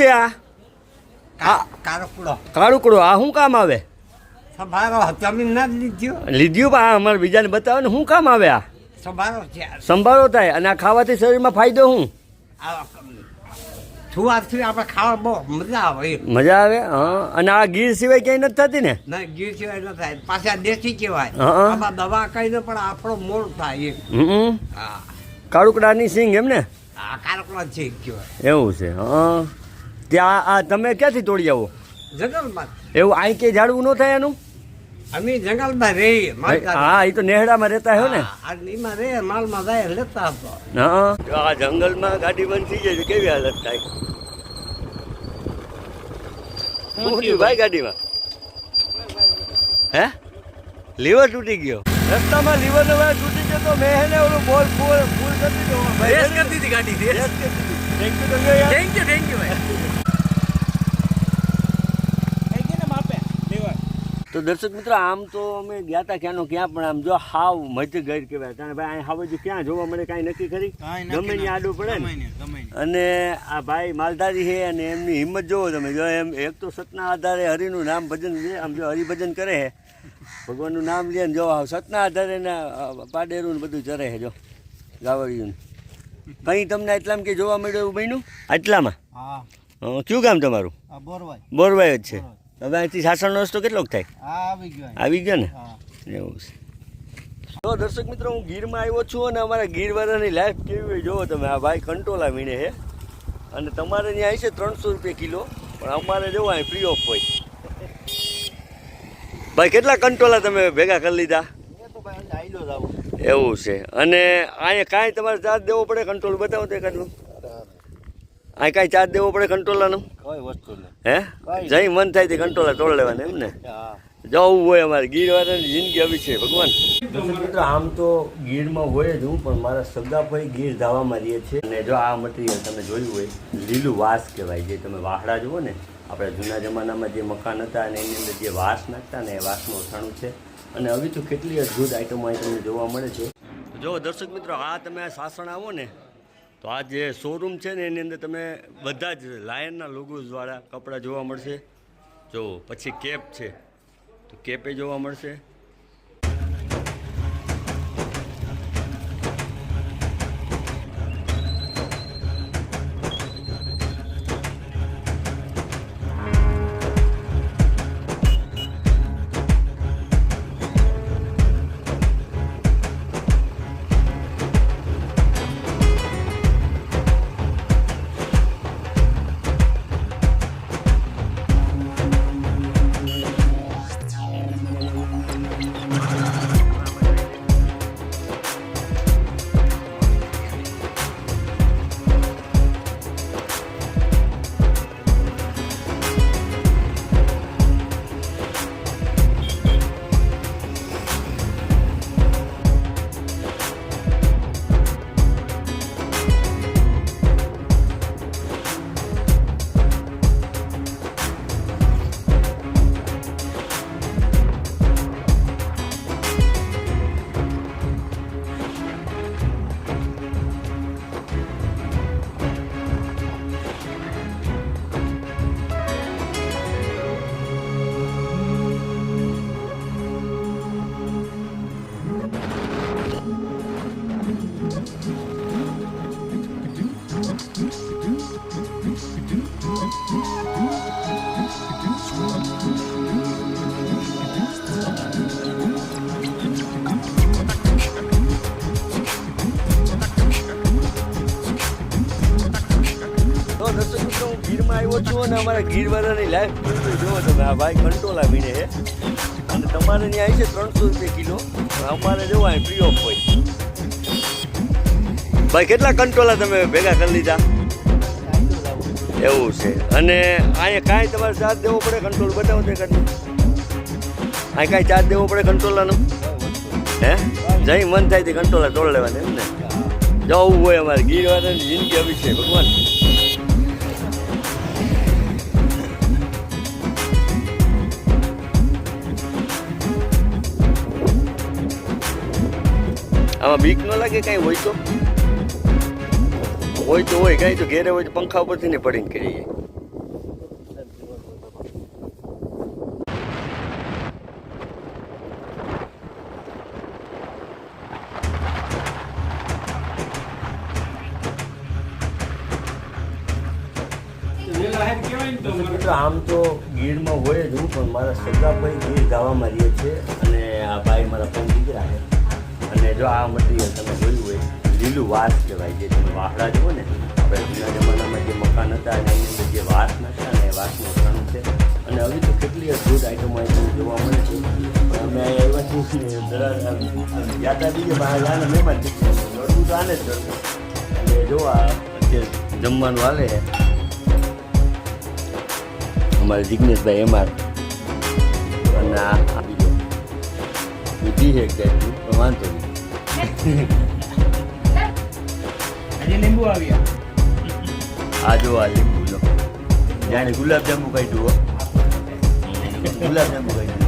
છે આ? કાળુકડો આ શું કામ આવે? સંભારો જમીન ના લીધ્યો. પણ અમારે બીજાને બતાવો ને શું કામ આવે આ? સંભાળો થાય અને આ ખાવાથી શરીરમાં ફાયદો શું આ છુવાથી આપણે ખાવા બહુ મજા આવે એમ. મજા આવે? હા. અને આ ગીર સિવાય ક્યાંય નથી થતી ને? ના ગીર સિવાય ન થાય. પાછા દેશી કહેવાય. આમાં દવા કહીને પણ આપણો મોડ થાય કાળુકડાની સિંગ એમ ને? કારકુડો છે કહેવાય. એવું છે હા. ત્યાં આ તમે ક્યાંથી તોડી આવો? જંગલમાં. એવું અહીં કે ઝાડવું ન થાય એનું? અમે જંગલમાં રહીએ હા એ તો નેહડામાં રહેતા હો ને? એમાં રહીએ માલમાં જાય લેતા હતો હા. આ જંગલમાં ગાડી બંધ થઈ જાય કેવી હાલત થાય? શું થયું? ભાઈ ગાડીમાં? હે? લીવર તૂટી ગયો. રસ્તામાં લીવર તૂટી ગયો તો મેં એને ઓલું બોલ ફૂલ ફૂલ કરી દીધો. ભાઈ રેસ કરી દીધી ગાડી રેસ. યુ કરી દીધી. થેન્ક યુ થેન્ક યુ ભાઈ. તો દર્શક મિત્રો આમ તો અમે ગયા હતા ક્યાંનો ક્યાં પણ આમ જો હાવ મજ ગઈર કહેવાય. કારણ ભાઈ અહીં હાવ જો ક્યાં જોવા મળે કાંઈ નક્કી ખરી? ગમે ત્યાં આડું પડે ને. અને આ ભાઈ માલધારી છે અને એમની હિંમત જોવો તમે. જો એમ એક તો સતના આધારે હરિનું નામ ભજન લે આમ જો હરિભજન કરે છે. ભગવાનનું નામ લે ને જો સતના આધારે ને પાડેરું ને બધું ચરે છે જો. ગાવડિયું કંઈ તમને એટલામાં કે જોવા મળ્યું એવું બન્યું? આટલામાં? હા. કયું ગામ તમારું? બોરવાય બોરવાય જ છે. હવે અહીંથી સાસણનો રસ્તો કેટલોક થાય? આવી ગયો આવી ગયો ને? એવું છે. તો દર્શક મિત્રો હું ગીરમાં આવ્યો છું અને અમારા ગીરવાળાની લાઈફ કેવી હોય જોવો તમે. આ ભાઈ કંટોલા વીણે છે. અને તમારે ત્યાં આવી છે ત્રણસો રૂપિયા કિલો પણ અમારે જવું અહીં ફ્રી ઓફ હોય. ભાઈ કેટલા કંટોલા તમે ભેગા કરી લીધા? એ તો ભાઈ આઈલો જ આવું. એવું છે. અને અહીંયા કાંઈ તમારે ચાર્જ દેવો પડે કંટ્રોલ બતાવો તો એકાદનું અહીં કાંઈ ચાર્જ દેવો પડે કંટ્રોલાનો કોઈ વસ્તુ નહીં. હે? જઈ મન થાય તે કંટ્રોલ તોડ લેવાના એમ ને? જવું હોય અમારે ગીર વાળાની જિંદગી આવી છે ભગવાન. મિત્રો આમ તો ગીરમાં હોય જ હું પણ મારા સગાભાઈ ગીર ધાવામાં રહીએ છીએ અને જો આ મટીરિયલ તમે જોયું હોય લીલું વાસ કહેવાય જે તમે વાહડા જુઓ ને આપણે જૂના જમાનામાં જે મકાન હતા અને એની અંદર જે વાસ નાખતા ને એ વાસનું ઓછાણું છે. અને હવે તો કેટલી અદ્ભુત આઈટમો અહીં તમને જોવા મળે છે. જો દર્શક મિત્રો આ તમે આ સાસણ આવો ને તો આ જે શોરૂમ છે ને, એની અંદર તમે બધા જ લાયનના લોગોઝવાળા કપડાં જોવા મળશે. જો, પછી કેપ છે. તો કેપે જોવા મળશે. હું ગીરમાં આવ્યો છું અને અમારા ગીરવાળાની લાઈફ જોવો તમે ભાઈ કંટોલા વીણે છે અને તમારે ત્યાં આવી છે ત્રણસો રૂપિયા કિલો અમારે જવું ફ્રી ઓફ હોય ભાઈ કેટલા કંટોલા તમે ભેગા કરી લીધા એવું છે અને અહીંયા કાંઈ તમારે ચાર્જ દેવો પડે કંટ્રોલ બતાવો તે કરી અહીં કાંઈ ચાર્જ દેવો પડે કંટ્રોલાનો હે જઈ મન થાય તે કંટ્રોલા તોડ લેવાના એમ ને જવું હોય અમારે ગીરવાળાની જિંદગી આવી છે ભગવાન. આમાં બીક ન લાગે કાંઈ હોય તો? હોય તો હોય કાંઈ તો ઘેરે હોય તો પંખા ઉપરથી ને પડીને કરી જાય આમ તો ગીરમાં હોય જ હું પણ મારા સગા ભાઈ જો આ મટીરિયલ તમે જોયું હોય, લીલું વાસ કહેવાય, જે તમે વાહડા જુઓ ને, આપણે જૂના જમાનામાં જે મકાન હતા અને એની અંદર જે વાસ નાખતા ને એ વાસનું ઘણું છે. અને હવે તો કેટલી અદભુત આઈટમો આઈટમ જોવા મળે છે. પણ અમે એવા છીએ યાત્રા ગઈ બહાર આને મહેમાન છે. દોડવું તો આને જ દોડવું. અને જો જમવાનું હાલે. છે અમારે જિગ્નેશભાઈ એમાં અને આ બીજો. બુદ્ધિ છે કે વાંધો નહીં. આજે લીંબુ આવ્યા આ જો આ લીંબુ જાણે ગુલાબ જાંબુ કાઢ્યું હો. ગુલાબ જાંબુ કાઢ્યું.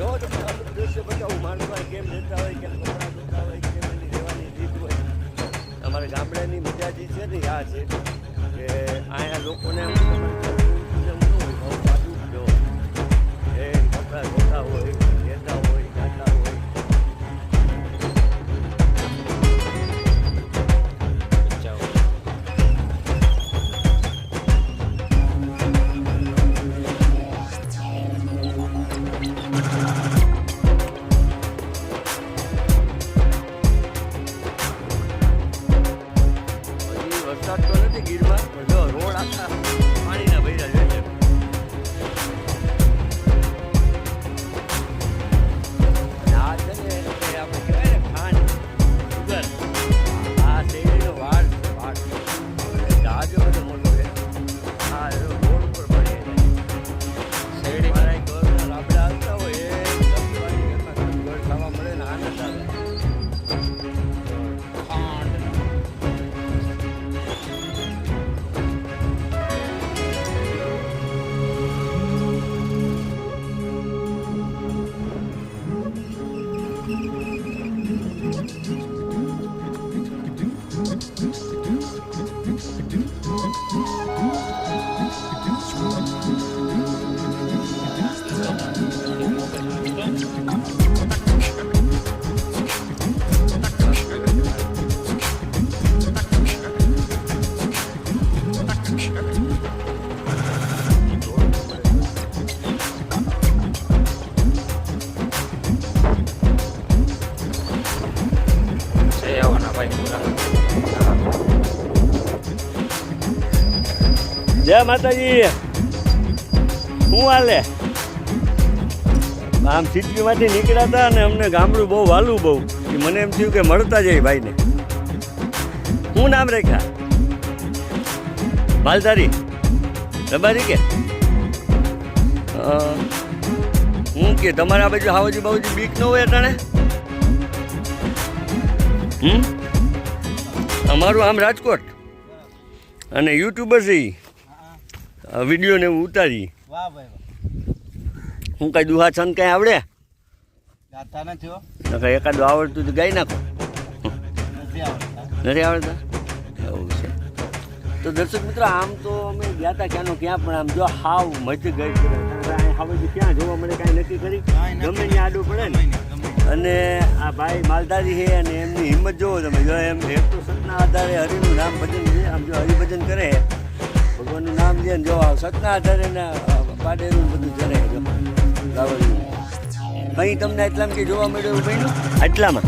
જો અમુક દૃશ્ય બતાવું માણસો કેમ રહેતા હોય કેમ કપડાં ધોતા હોય કેમ રીત હોય અમારા ગામડાની મજા જે છે ને આ છે કે અહીંયા લોકોને હોય કપડાં ધોતા હોય માતાજી. શું હાલે? આમ સિટીમાંથી નીકળ્યા હતા અને અમને ગામડું બહુ વાલું બહુ. મને એમ થયું કે મળતા જાય ભાઈને. શું નામ રેખા માલધારી રબારી કે? હું કે તમારા બાજુ હાવજી બાવજી બીક ન હોય અટાણે? હમ? અમારું આમ રાજકોટ. અને યુટ્યુબર છે ઈ. ને એવું ઉતારી. વાહ ભાઈ હું કાંઈ દુહા છંદ કાંઈ આવડે? ગાતા નથી હો. એકાદું આવડતું તો ગાઈ નાખો. નથી આવડતા. એવું છે. તો દર્શક મિત્રો આમ તો અમે ગયા હતા ક્યાંનો ક્યાં પણ આમ જો હાવ મજ ગઈ. હવે ક્યાં જોવા મળે કાંઈ નક્કી કરી? ગમે ત્યાં આડું પડે ને. અને આ ભાઈ માલધારી છે અને એમની હિંમત જોવો તમે. જો એમ એક તો સતના આધારે હરિનું નામ ભજન છે. આમ જો હરિભજન કરે ભગવાનનું નામ લે ને જો સતના આધારે ને પાડેલું બધું છે. જો અહીં તમને એટલામાં કે જોવા મળ્યું ભાઈનું આટલામાં?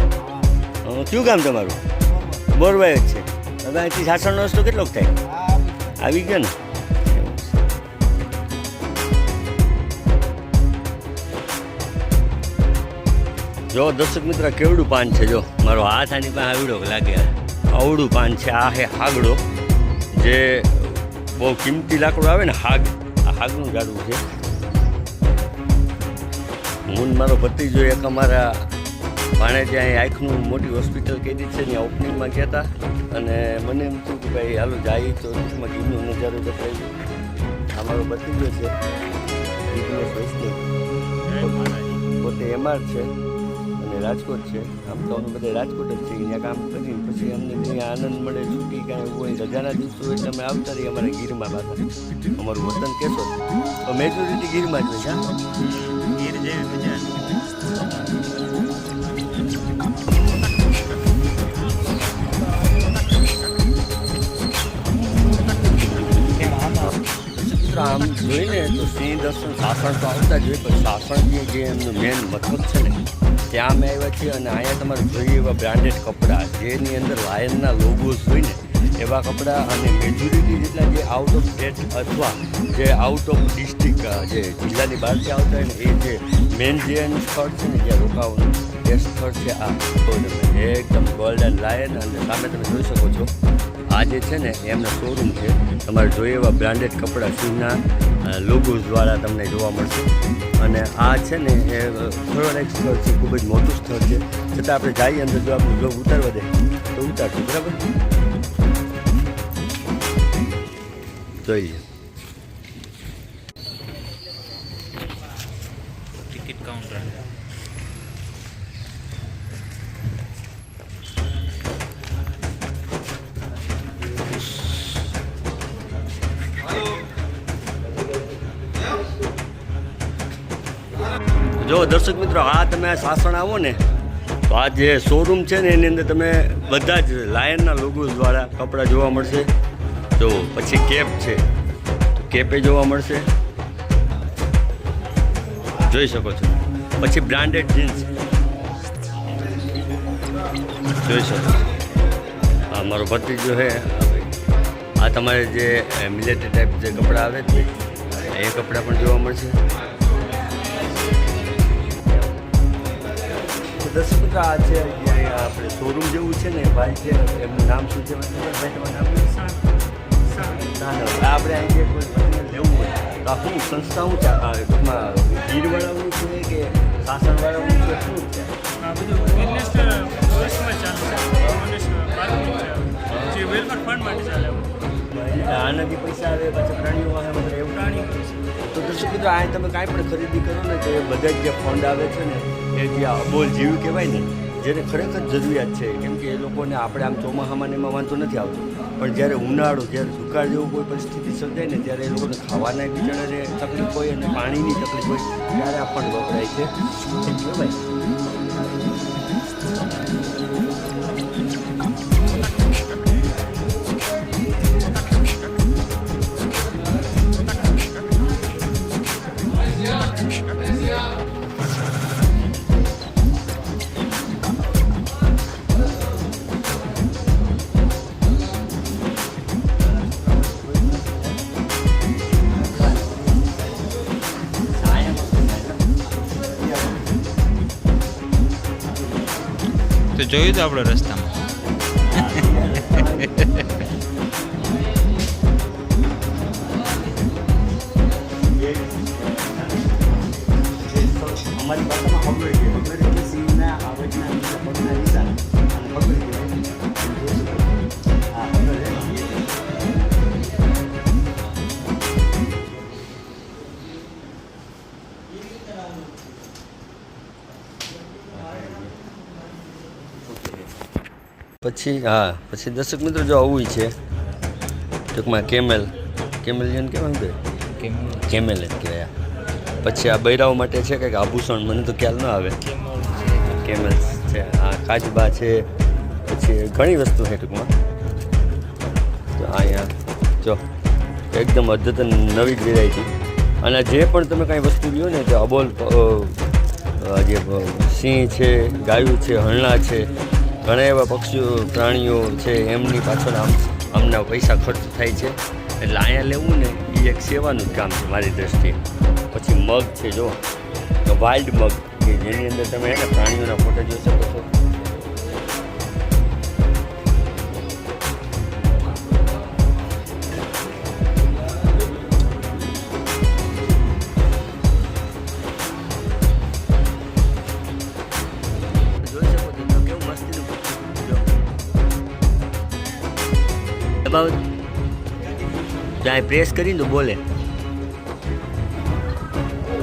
કયું ગામ તમારું? બોરવાઈ જ છે. હવે અહીંથી સાસણનો રસ્તો કેટલોક થાય? આવી ગયો ને? જો, દર્શક મિત્ર, કેવડું પાન છે, જો. મારો હાથ આની પાસે આવડો લાગે. આવડું પાન છે, આ હે હાગડો, જે બહુ કિંમતી લાકડું આવે ને હાગ. આ હાગનું ઝાડવું છે. હું મારો ભત્રીજો એક અમારા ભાણે ત્યાં આંખનું મોટી હોસ્પિટલ કીધી છે, ત્યાં ઓપનિંગમાં ગયા હતા અને મને એમ થયું કે ભાઈ, હાલો જાય તો ટૂંકમાં ગીરનો નજારો બતાવી આ મારો ભત્રીજો છે. પોતે એમઆર છે. અને રાજકોટ છે. આમ તો અમે બધા રાજકોટ જ છે ત્યાં કામ કરી પછી અમને ત્યાં આનંદ મળે છૂટી કાંઈ હોય રજાના દિવસો એટલે અમે આવતા રહીએ અમારા ગીરમાં પાછા. અમારું વતન કહેશો તો મેજોરિટી ગીરમાં જ હોય છે. ગીર જેવી મજા આમ જોઈને તો સિંહ દર્શન સાસણ તો આવતા જ હોય પણ સાસણ જે એમનું મેન મથક છે ને ત્યાં અમે આવ્યા છીએ અને અહીંયા તમારે જોઈએ એવા બ્રાન્ડેડ કપડાં, જેની અંદર લાયનના લોગોસ હોય ને, એવા કપડાં અને મેજોરિટી જેટલા જે આઉટ ઓફ સ્ટેટ અથવા જે આઉટ ઓફ ડિસ્ટ્રિક્ટ જે જિલ્લાની બહારથી આવતા હોય ને, એ જે મેન જે સ્થળ છે ને જ્યાં રોકાવાનું એ સ્થળ છે આ. એકદમ ગોલ્ડન લાયન અને સામે તમે જોઈ શકો છો. આ જે છે ને, એમનો શોરૂમ છે. તમારે જોઈએ એવા બ્રાન્ડેડ કપડાં શૂઝના દ્વારા તમને જોવા મળશે. અને આ છે ને, એ ફરવાલાયક સ્થળ છે, ખૂબ જ મોટું સ્થળ છે. છતાં આપણે જઈએ અંદર, જો આપણું જોબ ઉતારવા દે, તો ઉતારશું, બરાબર? જોઈએ જો દર્શક મિત્રો, આ તમે સાસણ આવો ને, તો આ જે શોરૂમ છે ને, એની અંદર તમે બધા જ લાયનના લોગોસ દ્વારા કપડાં જોવા મળશે. તો પછી કેપ છે, તો કેપે જોવા મળશે. જોઈ શકો છો. પછી બ્રાન્ડેડ જીન્સ જોઈ શકો છો. આ મારો ભત્રીજો છે. આ તમારે જે મિલેટરી ટાઈપ જે કપડાં આવે છે, એ કપડાં પણ જોવા મળશે. દર્શક મિત્રો આ છે આપણે શોરૂમ જેવું છે ને ભાઈ છે એમનું નામ શું છે ભાઈ? તમારું નામ? ના આપણે અહીં જે કોઈ લેવું હોય તો આ શું સંસ્થા હું છે ટૂંકમાં ગીરવાળાનું છે કે સાસણવાળાનું છે? શું છે. આનાથી પૈસા આવે પછી પ્રાણીઓ આવે મતલબ એવું? પ્રાણી તો દર્શક મિત્રો આ તમે કાંઈ પણ ખરીદી કરો ને તો એ બધા જ ફંડ આવે છે ને, એ જે અબોલ જીવ કહેવાય ને, જેને ખરેખર જરૂરિયાત છે, કેમ કે એ લોકોને આપણે આમ ચોમાસામાં એમાં વાંધો નથી આવતો. પણ જ્યારે ઉનાળો, જ્યારે દુકાળ જેવું કોઈ પરિસ્થિતિ સર્જાય ને, ત્યારે એ લોકોને ખાવાના બિચારાને તકલીફ હોય અને પાણીની તકલીફ હોય, ત્યારે આ ફંડ વપરાય છે. ભાઈ તો જોયું તો આપણે રસ્તામાં. પછી હા પછી દર્શક મિત્રો જો આવું છે ટૂંકમાં કેમેલ કેમેલિયન કહેવાય ને કેમેલ. જ કહેવાય. પછી આ બૈરાઓ માટે છે કંઈક આભૂષણ મને તો ખ્યાલ ન આવે. કેમેલ છે આ કાચબા છે પછી ઘણી વસ્તુ છે ટૂંકમાં. તો અહીંયા જો એકદમ અદ્યતન નવી જ વેરાયટી અને જે પણ તમે કાંઈ વસ્તુ લ્યો ને તે અબોલ જે સિંહ છે ગાયું છે હરણા છે ઘણા એવા પક્ષીઓ, પ્રાણીઓ છે, એમની પાછળ આમ આમના પૈસા ખર્ચ થાય છે. એટલે અહીંયા લેવું ને એ એક સેવાનું જ કામ છે મારી દ્રષ્ટિએ. પછી મગ છે, જો. વાઇલ્ડ મગ કે જેની અંદર તમે એને પ્રાણીઓના ફોટા જોઈ શકો છો. ત્યાં પ્રેસ કરીને તો બોલે.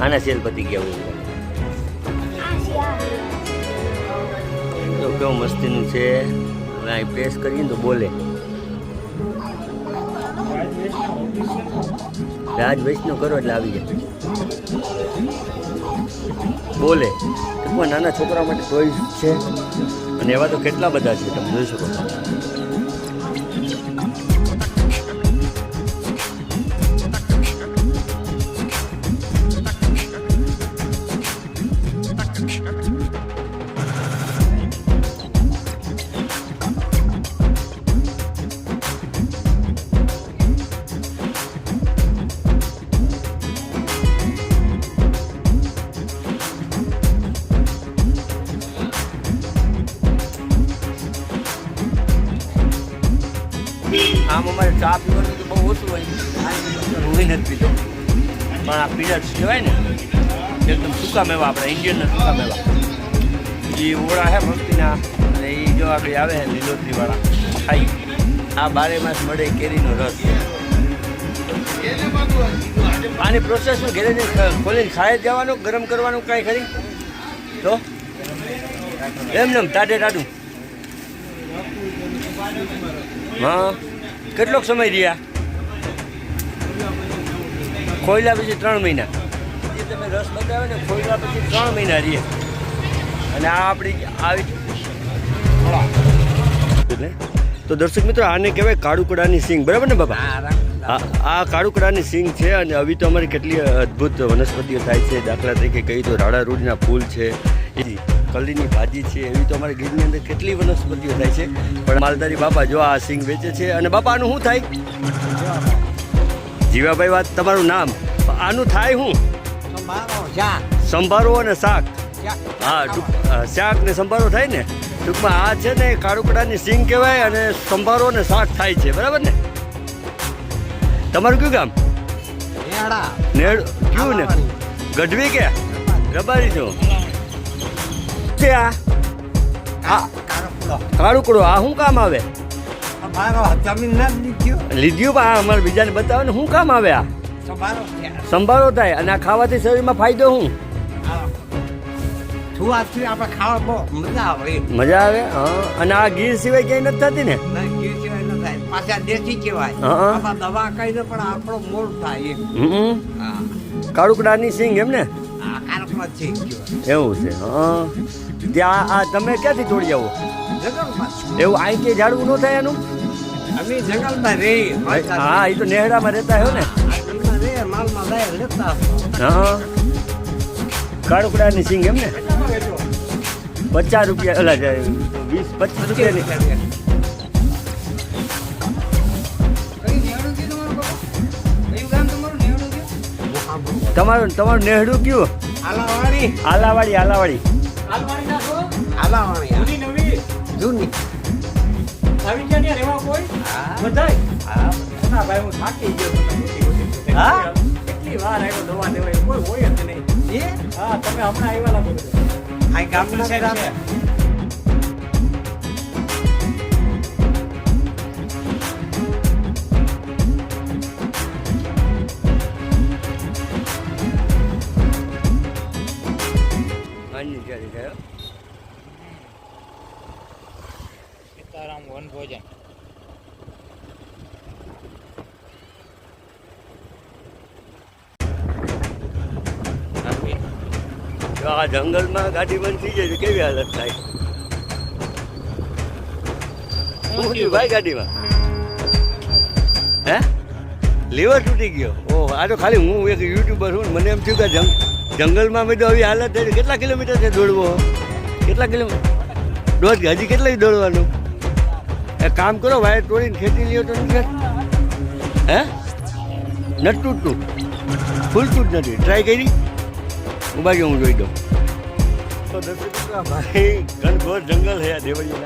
આના સેલ પતી ગયા હોય. તો કેવું મસ્તીનું છે? હવે પ્રેસ કરીને તો બોલે. રાજ વૈષ્ણવ કરો એટલે આવી જાય. બોલે. નાના છોકરા માટે ટોયસ છે. અને એવા તો કેટલા બધા છે, તમે જોઈ શકો પણ કહેવાય ને. એકદમ સૂકા મેવા આપણે ઇન્ડિયનના સૂકા મેવા. એ ઓળા હે મસ્તીના અને એ જો આગળ આવે છે લીલોતરીવાળા. ખાઈ આ બારે માસ મળે કેરીનો રસ. આની પ્રોસેસ શું? ઘરે ખોલીને ખાઈ જવાનું, ગરમ કરવાનું કાંઈ ખરી? તો? એમને એમ ટાટે ટાટું હા. કેટલોક સમય રહ્યા? ખોયલા પછી ત્રણ મહિના. જે તમે રસ બતાવે ને ખોયલા પછી ત્રણ મહિના રહીએ અને આ આપણી આવી એટલે? તો દર્શક મિત્રો આને કહેવાય કાળુકડાની સિંગ. બરાબર ને બાબા આ કાળુકડાની સિંગ છે અને આવી તો અમારી કેટલી અદ્ભુત વનસ્પતિઓ થાય છે. દાખલા તરીકે કહી તો રાડા રૂડના ફૂલ છે એ કલીની ભાજી છે એવી તો અમારા ગીરની અંદર કેટલી વનસ્પતિઓ થાય છે. પણ માલધારી બાપા જો આ સિંગ વેચે છે અને બાપાનું શું થાય? જીવાભાઈ વાત તમારું નામ? આનું થાય ચા સંભારો અને શાક? હા શાક ને સંભારો થાય ને? ટૂંકમાં આ છે ને કાળુકડાની સિંગ કહેવાય અને સંભારો અને શાક થાય છે બરાબર ને? તમારું કયું ગામ? નેડા કયું ને? ગઢવી કે? રબારી. છો. છે આ? કાળુકડો આ શું કામ આવે? મારો જમીન ના લીધ્યો પણ આ અમારે બીજાને બતાવો ને શું કામ આવે આ? તો થાય અને આ ખાવાથી શરીરમાં ફાયદો શું? મજા આવે અને આ ગીર સિવાય ક્યાંય નથી થતી ને? પાછા દેશી કહેવાય. દવા કહીને પણ આપણો મોર થાય હમ હા. કાળુકડાની સિંગ એમ ને? એવું છે હા. ત્યાં આ તમે ક્યાંથી તોડી આવો? એવું અહીં કે ઝાડવું ન થાય એનું અમે જંગલમાં રહી હા એ તો નેહડામાં રહેતા હો ને. હા. કાળુકડાની સિંગ એમ ને? પચાસ રૂપિયા અલા વીસ પચીસ રૂપિયાની. તમારું તમારું નેહડું કયું? આલાવાડી. આલાવાડી આલાવાડી. આલાવાળી જૂની. બધાય હા ના ભાઈ હું થાકી ગયો તમે મોટી મોટી હા? કેટલી વાર આવ્યો દવા દેવા એ કોઈ હોય જ નહીં એ હા તમે હમણાં આવ્યા લાગો બધા. આ ગામના છે, ગામ છે. આની ક્યાં દેખાય સીતારામ વન ભોજન આ જંગલમાં ગાડી બંધ થઈ જાય કેવી હાલત થાય? શું થયું ભાઈ ગાડીમાં? હે? લીવર તૂટી ગયો. ઓ આ તો ખાલી હું એક યુટ્યુબર છું મને એમ થયું કે જંગ જંગલમાં મેં તો આવી હાલત થઈ. કેટલા કિલોમીટર છે દોડવો? કેટલા કિલોમીટર દોઢ હજી કેટલા દોડવાનું? એક કામ કરો વાયર તોડીને ખેતી લ્યો તો નહીં હે? નથી તૂટતું. ફૂલતું જ નથી. ટ્રાય કરી? બાજુ હું જોઈ દઉં. તો દર્શક ભાઈ ઘનઘોર જંગલ છે આ દેવળી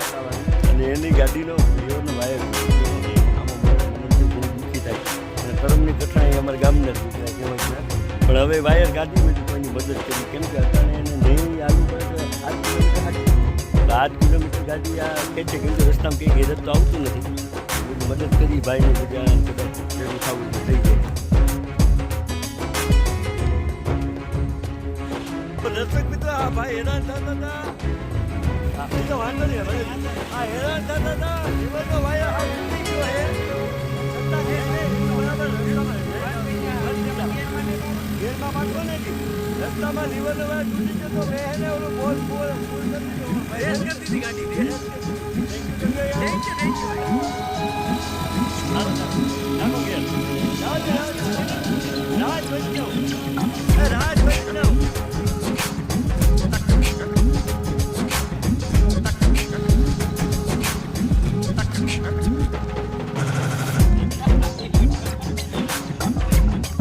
અને એની ગાડીનો દેવનો વાયર છે. અને કરમની કઠણાઈ અમારા ગામના જ દીકરા કહેવાય પણ હવે વાયર ગાડી મેં કોઈની મદદ કરી. કેમ કે અત્યારે એને નહીં આવ્યું પડે તો આઠ કિલોમીટર ગાડી આ ખેંચે કેમ કે રસ્તામાં કંઈ ગેરજ તો આવતું નથી. બધી મદદ કરી ભાઈને બધા થવું થઈ જાય. દર્શક મિત્રો આ ભાઈ હેરાન થતા હતા. આ તો વાંધો નહીં હવે. આ હેરાન થતા હતા. જીવનનો ભાઈ આ તૂટી ગયો હે. રસ્તામાં ગેરમાં પાછો ને રસ્તામાં લીવરનો વાયર તૂટી ગયો તો મેં એને ઓલું બોલ બોલ બોલ કરી દીધો. ગાડી ચાલો. ચાલો ઘેર. રાજ, રાજ, રાજ રાજ.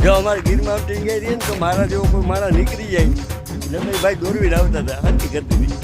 જો અમારે ગીરમાં ટીંગાઈ રહીએ ને, તો મારા જેવો કોઈ મારા નીકળી જાય. ને ભાઈ દોરવીને આવતા હતા. હરકી કરતી હતી.